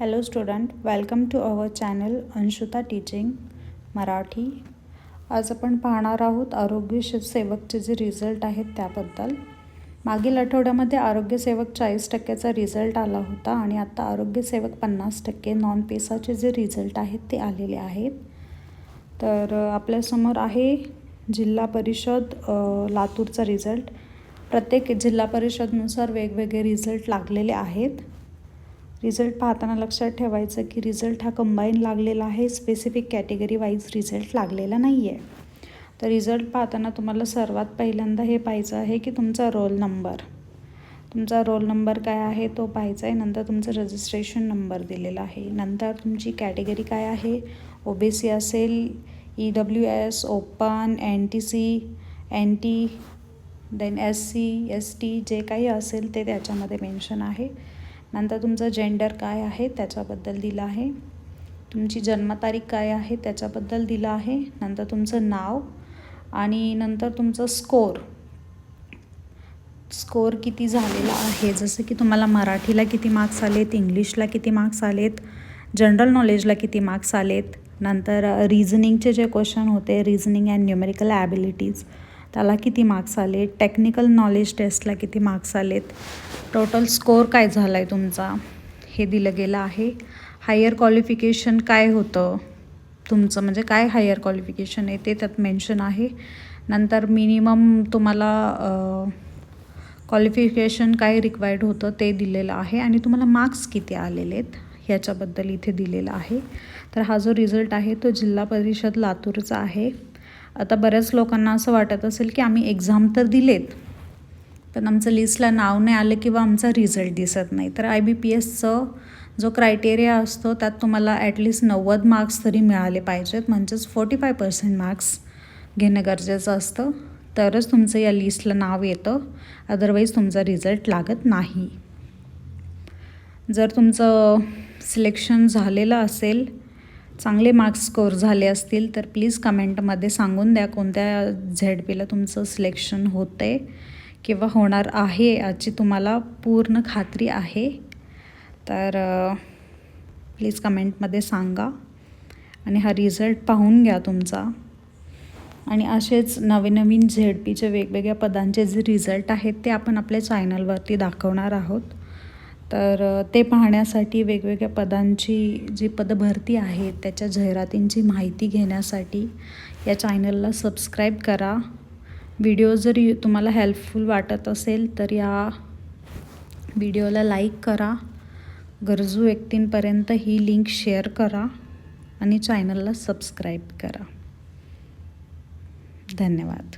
Hello student welcome to our channel Anshuta teaching Marathi आज आपण पाहणार आहोत आरोग्य सेवकचे जे रिझल्ट आहेत त्याबद्दल. मागील आठवड्यामध्ये आरोग्यसेवक चाळीस टक्क्याचा रिझल्ट आला होता आणि आता आरोग्यसेवक पन्नास टक्के नॉन पेसाचे जे रिझल्ट आहेत ते आलेले आहेत. तर आपल्यासमोर आहे जिल्हा परिषद लातूरचा रिझल्ट प्रत्येक जिल्हा परिषदनुसार वेगवेगळे रिझल्ट लागलेले आहेत. रिझल्ट पाहताना लक्षात ठेवायचं की रिझल्ट हा कंबाईन लागलेला आहे. स्पेसिफिक कॅटेगरी वाईज रिझल्ट लागलेला नाही आहे तर रिझल्ट पाहताना तुम्हाला सर्वात पहिल्यांदा हे पाहायचं आहे की तुमचा रोल नंबर तुमचा रोल नंबर काय आहे? तो पाहायचा आहे. नंतर तुमचा रजिस्ट्रेशन नंबर दिलेला आहे. नंतर तुमची कॅटेगरी काय आहे? ओ बी सी असेल E W S open N T C N T then S C S T जे काही असेल ते त्याच्यामध्ये मेन्शन आहे. नंतर तुमचं जेंडर काय आहे त्याच्याबद्दल दिलं आहे. तुमची जन्मतारीख काय आहे त्याच्याबद्दल दिलं आहे. नंतर तुमचं नाव आणि नंतर तुमचं स्कोर स्कोर किती झालेला आहे? जसं की तुम्हाला मराठीला किती मार्क्स आलेत इंग्लिशला किती मार्क्स आलेत जनरल नॉलेजला किती मार्क्स आलेत नंतर रिझनिंगचे जे क्वेश्चन होते रिझनिंग अँड न्यूमेरिकल ॲबिलिटीज त्याला किती मार्क्स आले टेक्निकल नॉलेज टेस्टला किती मार्क्स आलेत? टोटल स्कोर काय झाला आहे तुमचा? हे दिलं गेलं आहे. हायर क्वालिफिकेशन काय होतं? तुमचं म्हणजे काय हायर क्वालिफिकेशन आहे ते त्यात मेन्शन आहे. नंतर मिनिमम तुम्हाला क्वालिफिकेशन काय रिक्वायर्ड होतं ते दिलेलं आहे. आणि तुम्हाला मार्क्स किती आलेले आहेत? ह्याच्याबद्दल इथे दिलेलं आहे. तर हा जो रिझल्ट आहे तो जिल्हा परिषद लातूरचा आहे. आता बऱ्याच लोकांना असं वाटत असेल की आम्ही एक्झाम तर दिलेत पण आमचं लिस्टला नाव नाही आलं किंवा आमचा रिझल्ट दिसत नाही. तर आय बी पी एसचं जो क्रायटेरिया असतो त्यात तुम्हाला ॲटलिस्ट नव्वद मार्क्स तरी मिळाले पाहिजेत. म्हणजेच फोर्टी फाय पर्सेंट मार्क्स घेणं गरजेचं असतं. तरच तुमचं या लिस्टला नाव येतं. अदरवाईज तुमचा रिझल्ट लागत नाही. जर तुमचं सिलेक्शन झालेलं असेल चांगले मार्क्स स्कोर झाले असतील तर प्लीज कमेंटमध्ये सांगून द्या कोणत्या झेड पीला तुमचं सिलेक्शन होतं आहे किंवा होणार आहे याची तुम्हाला पूर्ण खात्री आहे. तर प्लीज कमेंटमध्ये सांगा आणि हा रिझल्ट पाहून घ्या तुमचा. आणि असेच नवीन नवीन झेड पीचे वेगवेगळ्या पदांचे जे रिझल्ट आहेत ते आपण आपल्या चॅनलवरती दाखवणार आहोत. तर ते पाहण्यासाठी वेगवेगळ्या पदांची जी पदभरती आहे त्याच्या जाहिरातींची माहिती घेण्यासाठी या चॅनलला सबस्क्राईब करा. व्हिडिओ जर तुम्हाला हेल्पफुल वाटत असेल तर या व्हिडिओला लाईक करा. गरजू व्यक्तींपर्यंत ही लिंक शेअर करा आणि चॅनलला सबस्क्राईब करा. धन्यवाद.